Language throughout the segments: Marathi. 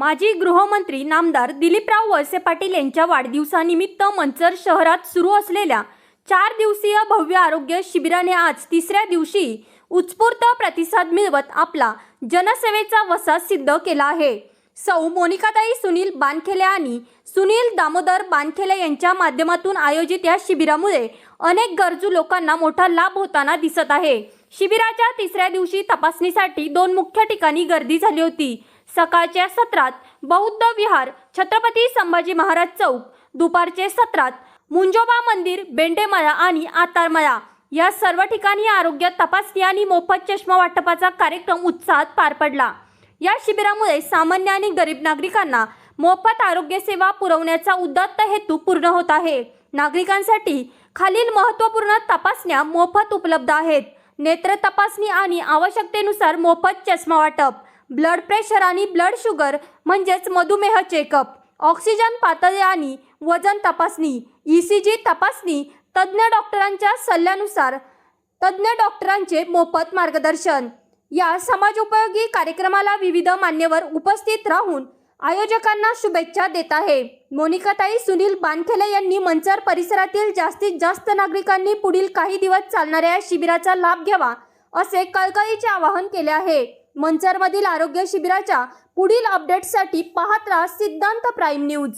माजी गृहमंत्री नामदार दिलीपराव वळसे पाटील यांच्या वाढदिवसानिमित्त मंचर शहरात सुरू असलेल्या चार दिवसीय भव्य आरोग्य शिबिराने आज तिसऱ्या दिवशी उत्स्फूर्त प्रतिसाद मिळवत आपला जनसेवेचा वसा सिद्ध केला आहे. सौ मोनिकाताई सुनील बानखेले आणि सुनील दामोदर बानखेले यांच्या माध्यमातून आयोजित या शिबिरामुळे अनेक गरजू लोकांना मोठा लाभ होताना दिसत आहे. शिबिराच्या तिसऱ्या दिवशी तपासणीसाठी दोन मुख्य ठिकाणी गर्दी झाली होती. सकाळच्या सत्रात बौद्ध विहार छत्रपती संभाजी महाराज चौक दुपारचे सत्रात मुंजोबा मंदिर बेंडेमळा आणि आतारमळा या सर्व ठिकाणी आरोग्य तपासणी आणि मोफत चष्मा वाटपाचा कार्यक्रम उत्साहात पार पडला. या शिबिरामुळे सामान्य आणि गरीब नागरिकांना मोफत आरोग्य सेवा पुरवण्याचा उदात्त हेतू पूर्ण होत आहे. नागरिकांसाठी खालील महत्त्वपूर्ण तपासण्या मोफत उपलब्ध आहेत. नेत्र तपासणी आणि आवश्यकतेनुसार मोफत चष्मा वाटप ब्लड प्रेशर आणि ब्लड शुगर म्हणजेच मधुमेह चेकअप ऑक्सिजन पातळी आणि वजन तपासणी ई सी जी तपासणी तज्ज्ञ डॉक्टरांच्या सल्ल्यानुसार तज्ज्ञ डॉक्टरांचे मोफत मार्गदर्शन. या समाजोपयोगी कार्यक्रमाला विविध मान्यवर उपस्थित राहून आयोजकांना शुभेच्छा देत आहे. मोनिकाताई सुनील बानखेले यांनी मंचर परिसरातील जास्तीत जास्त नागरिकांनी पुढील काही दिवस चालणाऱ्या या शिबिराचा लाभ घ्यावा असे कळकळीचे आवाहन केले आहे. मंचरमधील आरोग्य शिबिराच्या पुढील अपडेट्ससाठी पाहत राहा सिद्धांत प्राईम न्यूज.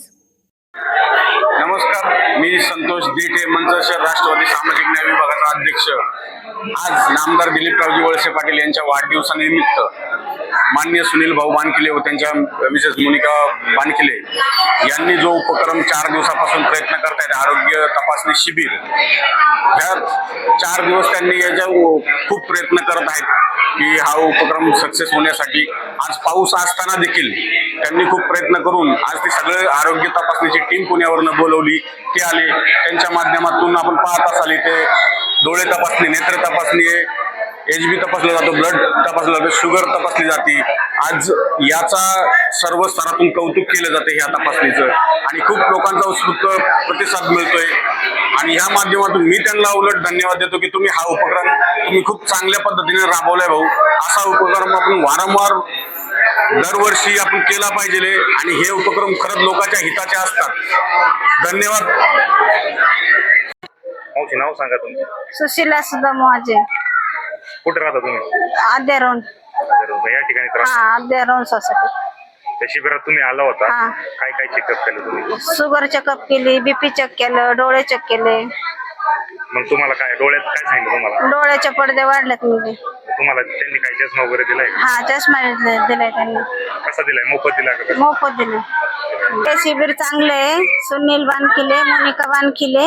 नमस्कार मी संतोष दिठे मंचर राष्ट्रवादी सामाजिक न्याय विभागाचा अध्यक्ष. आज नामदार दिलीपरावजी वळसे पाटील यांच्या वाढदिवसानिमित्त मान्य सुनील भाऊ बानकिले व त्यांच्या मिसेस मोनिका बानकिले यांनी जो उपक्रम चार दिवसापासून प्रयत्न करतायत आरोग्य तपासणी शिबिर ह्या चार दिवस त्यांनी याच्या खूप प्रयत्न करत आहेत. की हा उपक्रम सक्सेस होण्यासाठी आज पाऊस असताना देखील त्यांनी खूप प्रयत्न करून आज ते सगळे आरोग्य तपासणीची टीम पुण्यावरनं बोलवली. ते आले. त्यांच्या माध्यमातून आपण पाहत असाल इथे डोळे तपासणी नेत्र तपासणी एच बी तपासला जातो ब्लड तपासलं जातं शुगर तपासली जाते. आज याचा सर्व स्तरातून कौतुक केलं जातं ह्या तपासणीचं. आणि खूप लोकांचा उत्स्फूर्त प्रतिसाद मिळतोय. आणि ह्या माध्यमातून मी त्यांना उलट धन्यवाद देतो की तुम्ही हा उपक्रम तुम्ही खूप चांगल्या पद्धतीने राबवलाय भाऊ. असा उपक्रम आपण वारंवार दरवर्षी आपण केला पाहिजे आणि हे उपक्रम खरंच लोकांच्या हिताचे असतात. धन्यवाद. नाव सांगा तुमचं. सुशीला सुद्धा माझे कुठे राहता तुम्ही? आद्यारोन तर या ठिकाणी तर हा आद्यारोन सोसायटी. त्या शिबिरात तुम्ही आला होता. हा. काय काय चेकअप केलं तुम्ही? शुगर चेकअप केली बीपी चेक केलं डोळे चेक केले. मग तुम्हाला काय डोळ्यात काय सांगितलं तुम्हाला? डोळ्याचे पडदे वाढलेत म्हणजे तुम्हाला त्यांनी काय चष्मा वगैरे दिलाय का? हा चष्मा दिले- दिलाय त्यांनी. कसा दिलाय? मोफत दिला का? कसा? मोफत दिले. हे शिबिर चांगले आहे. सुनील बानखिले मोनिका बानखिले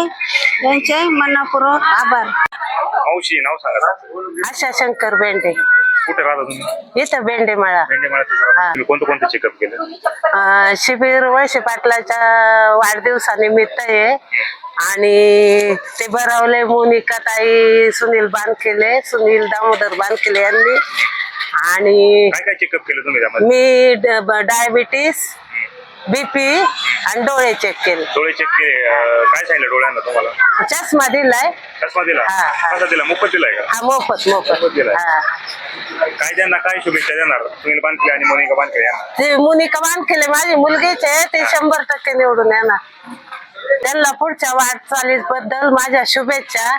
यांचे मनपूर्वक आभार. मावशी नाव सांगा आशा शंकर बेंडे कुठे राहता तुम्ही? इथं बेंडे मळा. मेंढेमाळ्यात हा. तुम्ही कोणतं कोणतं चेकअप केलं? अं, शिबिर वळसे पाटलाच्या वाढदिवसानिमित्त आहे आणि ते भरवले मोनिका ताई सुनील बानकेले सुनील दामोदर बानकेले यांनी. आणि काय काय चेकअप केलं तुम्ही त्यामध्ये? मी डायबिटीस बीपी आणि डोळे चेक केले. डोळे चेक केले. अं, काय सांगितलं डोळ्यांना तुम्हाला? चष्मा दिलाय. चष्मा दिला? हा, हा. कसा दिला? मोफत दिलाय का? हा मोफत मोफत. मोफत दिलाय. हा. काय त्यांना काय शुभेच्छा देणार? सुनील बानकिले आणि मोनिका बानकिले यांना? ते मुनिका बांधकेले माझी मुलगीच आहे ते शंभर टक्के निवडून येणार. त्यांना पुढच्या वाटचालीबद्दल माझ्या शुभेच्छा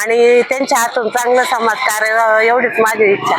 आणि त्यांच्या हातून चांगलं समाज कार्य एवढीच माझी इच्छा.